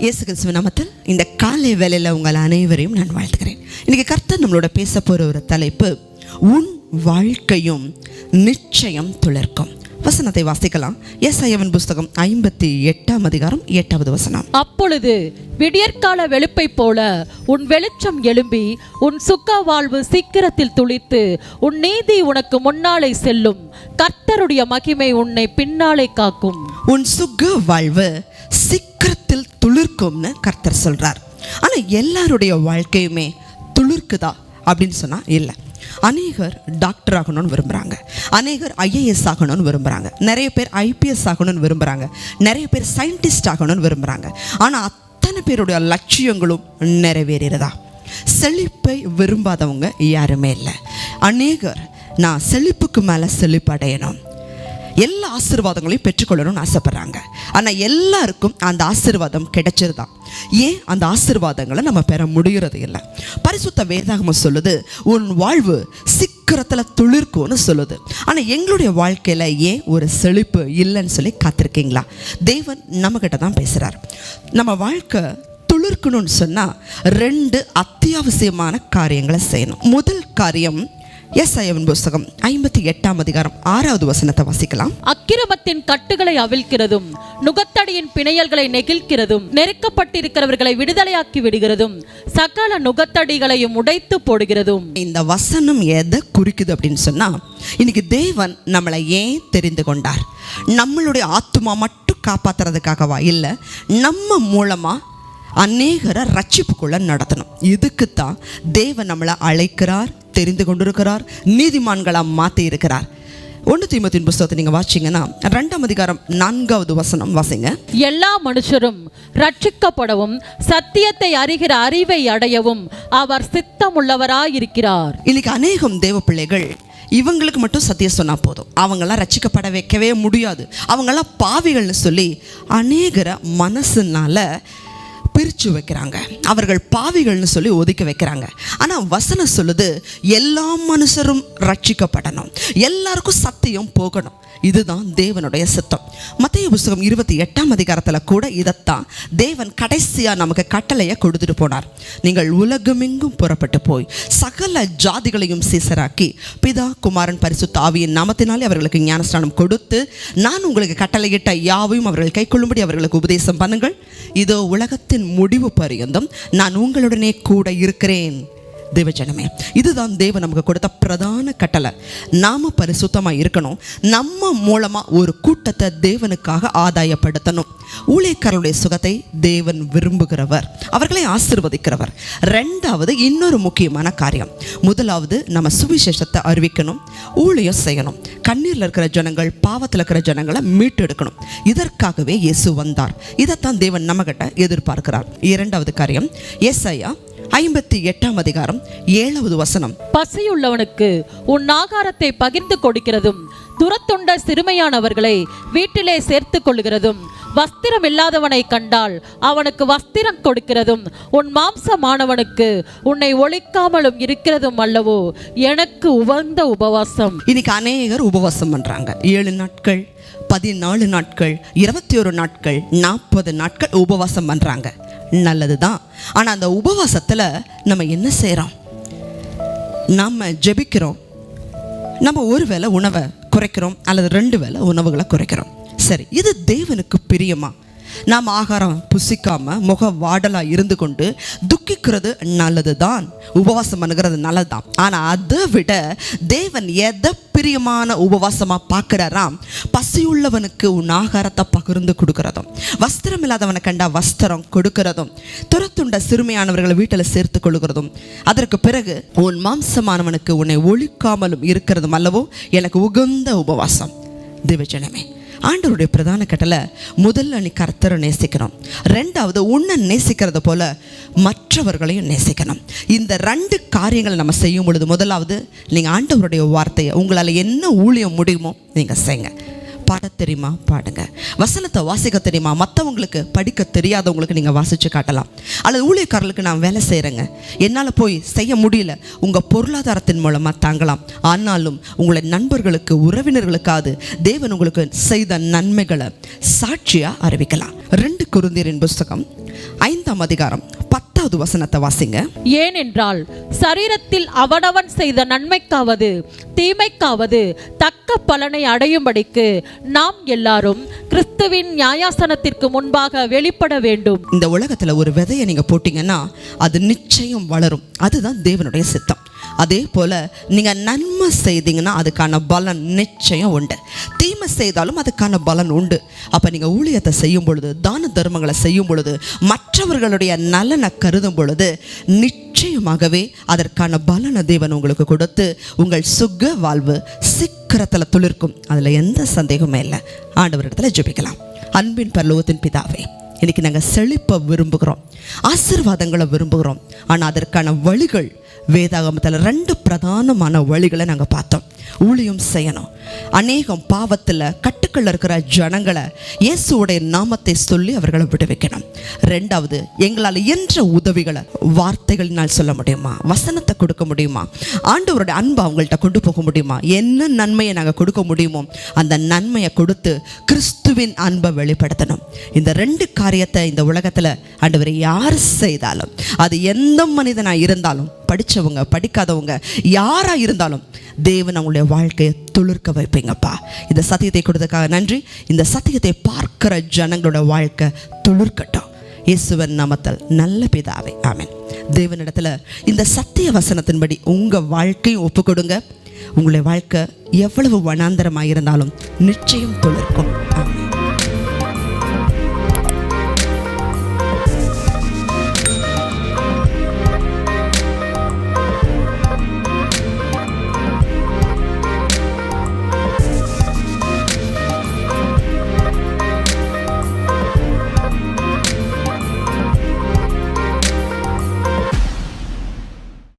இயேசு கிறிஸ்துவ நாமத்தில் இந்த காலை வேளையில் உங்கள் அனைவரையும் நான் வாழ்த்துக்கிறேன் இன்னைக்கு கர்த்தர் நம்மளோட பேச போகிற ஒரு தலைப்பு உன் வாழ்க்கையும் நிச்சயம் துளர்க்கும். வசனத்தை வாசிக்கலாம். எஸ்ஐயவன் புஸ்தகம் ஐம்பத்தி எட்டாம் அதிகாரம் எட்டாவது வசனம். அப்பொழுது விடியற்கால வெளுப்பைப் போல உன் வெளிச்சம் எழும்பி உன் சுக்க வாழ்வு சீக்கிரத்தில் துளித்து உன் நீதி உனக்கு முன்னாலே செல்லும். கர்த்தருடைய மகிமை உன்னை பின்னாலே காக்கும். உன் சுக வாழ்வு சீக்கிரத்தில் துளிர்க்கும்னு கர்த்தர் சொல்கிறார் ஆனால் எல்லாருடைய வாழ்க்கையுமே துளிர்க்குதா? அப்படின்னு சொன்னால் இல்லை. அநேகர் டாக்டர் ஆகணும்னு விரும்புகிறாங்க அநேகர் ஐஏஎஸ் ஆகணும்னு விரும்புகிறாங்க நிறைய பேர் ஐபிஎஸ் ஆகணும்னு விரும்புகிறாங்க நிறைய பேர் சயின்டிஸ்ட் ஆகணும்னு விரும்புகிறாங்க ஆனால் அத்தனை பேருடைய லட்சியங்களும் நிறைவேறதா செழிப்பை விரும்பாதவங்க யாருமே இல்லை. அநேகர் நான் செழிப்புக்கு மேலே செழிப்படையணும். எல்லா ஆசீர்வாதங்களையும் பெற்றுக்கொள்ளணும்னு ஆசைப்பட்றாங்க. ஆனால் எல்லாருக்கும் அந்த ஆசீர்வாதம் கிடைச்சிருதான் ஏன் அந்த ஆசீர்வாதங்களை நம்ம பெற முடிகிறது இல்லை? பரிசுத்த வேதாகமம் சொல்லுது உன் வாழ்வு சீக்கிரத்தில் துளிர்க்கும்னு சொல்லுது. ஆனால் எங்களுடைய வாழ்க்கையில் ஏன் ஒரு செழிப்பு இல்லைன்னு சொல்லி காத்திருக்கீங்களா? தேவன் நம்மக்கிட்ட தான் பேசுகிறார் நம்ம வாழ்க்கை துளிர்க்கணும்னு சொன்னால் ரெண்டு அத்தியாவசியமான காரியங்களை செய்யணும். முதல் காரியம் எஸ் ஐயவன் புஸ்தகம் ஐம்பத்தி எட்டாம் அதிகாரம் ஆறாவது வசனத்தை வாசிக்கலாம். அக்கிரமத்தின் கட்டுகளை அவிழ்க்கிறதும் நுகத்தடியின் பிணையல்களை நெகிழ்க்கிறதும் நெருக்கப்பட்டிருக்கிறவர்களை விடுதலையாக்கி விடுகிறதும் சகல நுகத்தடிகளையும் உடைத்து போடுகிறதும். இந்த வசனம் எதை குறிக்குது அப்படின்னு சொன்னா இன்னைக்கு தேவன் நம்மளை ஏன் தெரிந்து கொண்டார்? நம்மளுடைய ஆத்துமா மட்டும் காப்பாத்துறதுக்காகவா இல்லை நம்ம மூலமா அநேகரை ரட்சிப்புக்குள்ள நடத்தணும். இதுக்கு தான் தேவன் நம்மளை அழைக்கிறார் தெரிந்து கொண்டிருக்கிறார் நீதிமான்களாக மாற்றி இருக்கிறார் ஒன்று தீமத்தின் புஸ்தகத்தை நீங்கள் வாசிங்கன்னா ரெண்டாம் அதிகாரம் நான்காவது வசனம் வாசிங்க. எல்லா மனுஷரும் ரட்சிக்கப்படவும் சத்தியத்தை அறிகிற அறிவை அடையவும் அவர் சித்தமுள்ளவராயிருக்கிறார். இன்னைக்கு அநேகம் தேவ பிள்ளைகள் இவங்களுக்கு மட்டும் சத்தியம் சொன்னா போதும். அவங்கெல்லாம் ரட்சிக்கப்பட வைக்கவே முடியாது. அவங்கெல்லாம் பாவிகள்னு சொல்லி அநேகரை மனசுனால பிரித்து வைக்கிறாங்க. அவர்கள் பாவிகள்னு சொல்லி ஒதுக்கி வைக்கிறாங்க. ஆனால் வசனம் சொல்லுது எல்லா மனுஷரும் ரட்சிக்கப்படணும். எல்லாருக்கும் சத்தியம் போகணும். இதுதான் தேவனுடைய சித்தம். மத்திய புஸ்தகம் இருபத்தி எட்டாம் அதிகாரத்தில் கூட இதைத்தான் தேவன் கடைசியாக நமக்கு கட்டளையை கொடுத்துட்டு போனார். நீங்கள் உலகமெங்கும் புறப்பட்டு போய் சகல ஜாதிகளையும் சீசராக்கி பிதா குமாரன் பரிசு தாவியின் நாமத்தினாலே அவர்களுக்கு ஞானஸ்தானம் கொடுத்து நான் உங்களுக்கு கட்டளையிட்ட யாவையும் அவர்கள் கைக்கொள்ளும்படி அவர்களுக்கு உபதேசம் பண்ணுங்கள். இதோ உலகத்தின் முடிவு பரியந்தம். நான் உங்களுடனே கூட இருக்கிறேன். தேவஜனமே. இதுதான் தேவன் நமக்கு கொடுத்த பிரதான கட்டளை. நாம பரிசுத்தமாக இருக்கணும். நம்ம மூலமாக ஒரு கூட்டத்தை தேவனுக்காக ஆதாயப்படுத்தணும். ஊழியக்காரருடைய சுகத்தை தேவன் விரும்புகிறவர். அவர்களை ஆசிர்வதிக்கிறவர். ரெண்டாவது இன்னொரு முக்கியமான காரியம். முதலாவது நம்ம சுவிசேஷத்தை அறிவிக்கணும். ஊழியம் செய்யணும். கண்ணீரில் இருக்கிற ஜனங்கள் பாவத்தில் இருக்கிற ஜனங்களை மீட்டெடுக்கணும். இதற்காகவே இயேசு வந்தார். இதைத்தான் தேவன் நம்மகிட்ட எதிர்பார்க்கிறார். இரண்டாவது காரியம் எஸ் ஐயா ஐம்பத்தி எட்டாம் அதிகாரம் ஏழாவது வசனம். பசியுள்ளவனுக்கு உன் ஆகாரத்தை பகிர்ந்து கொடுக்கிறதும் துரத்துண்ட சிறுமையானவர்களை வீட்டிலே சேர்த்து கொள்கிறதும் வஸ்திரம் இல்லாதவனை கண்டால் அவனுக்கு வஸ்திரம் கொடுக்கிறதும் உன் மாம்சமானவனுக்கு உன்னை ஒழிக்காமலும் இருக்கிறதும் அல்லவோ எனக்கு உவந்த உபவாசம். இன்னைக்கு அநேகர் உபவாசம் பண்றாங்க. ஏழு நாட்கள் பதினாலு நாட்கள் இருபத்தி ஒரு நாட்கள் நாற்பது நாட்கள் உபவாசம் பண்றாங்க. நல்லது தான் ஆனால் அந்த உபவாசத்தில் நம்ம என்ன செய்கிறோம் நம்ம ஜெபிக்கிறோம். நம்ம ஒரு வேளை உணவை குறைக்கிறோம் அல்லது ரெண்டு வேளை உணவுகளை குறைக்கிறோம். சரி இது தேவனுக்கு பிரியமா? நாம் ஆகாரம் புசிக்காமல் முக வாடலாக இருந்து கொண்டு துக்கிக்கிறது நல்லது தான் உபவாசம் பண்ணுகிறது நல்லதுதான். ஆனால் அதை விட தேவன் எதை பிரியமான உபவாசமாக பார்க்குறாராம் பசியுள்ளவனுக்கு உன் ஆகாரத்தை பகிர்ந்து கொடுக்கறதும் வஸ்திரம் இல்லாதவனை கண்டா வஸ்திரம் கொடுக்கறதும் துரத்துண்ட சிறுமையானவர்களை வீட்டில் சேர்த்து கொள்கிறதும் அதற்கு பிறகு உன் மாம்சமானவனுக்கு உன்னை ஒழிக்காமலும் இருக்கிறதும் அல்லவோ எனக்கு உகந்த உபவாசம். தேவஜனமே ஆண்டவருடைய பிரதான கட்டளை முதல்ல நீ கர்த்தரை நேசிக்கணும். ரெண்டாவது உன்னை நேசிக்கிறது போல மற்றவர்களையும் நேசிக்கணும். இந்த ரெண்டு காரியங்களை நம்ம செய்யும் பொழுது முதலாவது நீங்கள் ஆண்டவருடைய வார்த்தையை உங்களால் என்ன ஊழியம் முடியுமோ நீங்கள் செய்யுங்க பாட தெரியுமா? பாடுங்க. வசனத்தை வாசிக்க தெரியுமா? மற்றவங்களுக்கு படிக்க தெரியாதவங்களுக்கு நீங்கள் வாசித்து காட்டலாம். அல்லது ஊழியக்காரர்களுக்கு நான் வேலை செய்கிறேங்க என்னால் போய் செய்ய முடியல. உங்கள் பொருளாதாரத்தின் மூலமாக தாங்கலாம். ஆனாலும் உங்களை நண்பர்களுக்கு உறவினர்களுக்காவது தேவன் உங்களுக்கு செய்த நன்மைகளை சாட்சியாக அறிவிக்கலாம். ரெண்டு குருந்தியரின் புஸ்தகம் ஐந்தாம் அதிகாரம் பத்தாவது வசனத்தை வாசிங்க. ஏனென்றால் சரீரத்தில் அவனவன் செய்த நன்மைக்காவது தீமைக்காவது தக்க பலனை அடையும்படிக்கு நாம் எல்லாரும் கிறிஸ்துவின் நியாயாசனத்திற்கு முன்பாக வெளிப்பட வேண்டும். இந்த உலகத்தில் ஒரு விதையை நீங்கள் போட்டிங்கன்னா அது நிச்சயம் வளரும். அதுதான் தேவனுடைய சித்தம். அதே போல் நீங்கள் நன்மை செய்தீங்கன்னா அதுக்கான பலன் நிச்சயம் உண்டு. தீமை செய்தாலும் அதுக்கான பலன் உண்டு. அப்போ நீங்கள் ஊழியத்தை செய்யும் பொழுது தான தர்மங்களை செய்யும் பொழுது மற்றவர்களுடைய நலனை கருதும் பொழுது நிச்சயமாகவே அதற்கான பலனை தேவன் உங்களுக்கு கொடுத்து உங்கள் சுக வாழ்வு சீக்கிரத்தில் துளிர்க்கும். அதில் எந்த சந்தேகமே இல்லை. ஆண்டவரிடத்துல ஜெபிக்கலாம். அன்பின் பரலோகத்தின் பிதாவே இன்னைக்கு நாங்கள் செழிப்பை விரும்புகிறோம். ஆசீர்வாதங்களை விரும்புகிறோம். ஆனால் அதற்கான வழிகள் வேதாகமத்தில் ரெண்டு பிரதானமான வழிகளை நாங்கள் பார்த்தோம். ஊழியம் செய்யணும். அநேகம் பாவத்தில் கட்டுக்கள் இருக்கிற ஜனங்களை இயேசுடைய நாமத்தை சொல்லி அவர்களை விடுவிக்கணும். ரெண்டாவது எங்களால் என்ற உதவிகளை வார்த்தைகளினால் சொல்ல முடியுமா? வசனத்தை கொடுக்க முடியுமா? ஆண்டவருடைய அன்பை அவங்கள்ட்ட கொண்டு போக முடியுமா? என்ன நன்மையை நாங்கள் கொடுக்க முடியுமோ அந்த நன்மையை கொடுத்து கிறிஸ்துவின் அன்பை வெளிப்படுத்தணும். இந்த ரெண்டு காரியத்தை இந்த உலகத்தில் ஆண்டவர் யார் செய்தாலும் அது எந்த மனிதனாக இருந்தாலும் படித்தவங்க படிக்காதவங்க யாராக இருந்தாலும் தேவன் அவங்களுடைய வாழ்க்கையை துளிர்க்க வைப்பீங்கப்பா. இந்த சத்தியத்தை கொடுத்ததுக்காக நன்றி. இந்த சத்தியத்தை பார்க்கிற ஜனங்களோட வாழ்க்கை துளிர்க்கட்டும். இயேசுவன் நாமத்தில் நல்ல பிதாவை. ஆமேன். தேவனிடத்தில் இந்த சத்திய வசனத்தின்படி உங்கள் வாழ்க்கையும் ஒப்பு கொடுங்க உங்களுடைய வாழ்க்கை எவ்வளவு வனாந்தரமாக இருந்தாலும் நிச்சயம் துளிர்க்கும். ஆமேன்.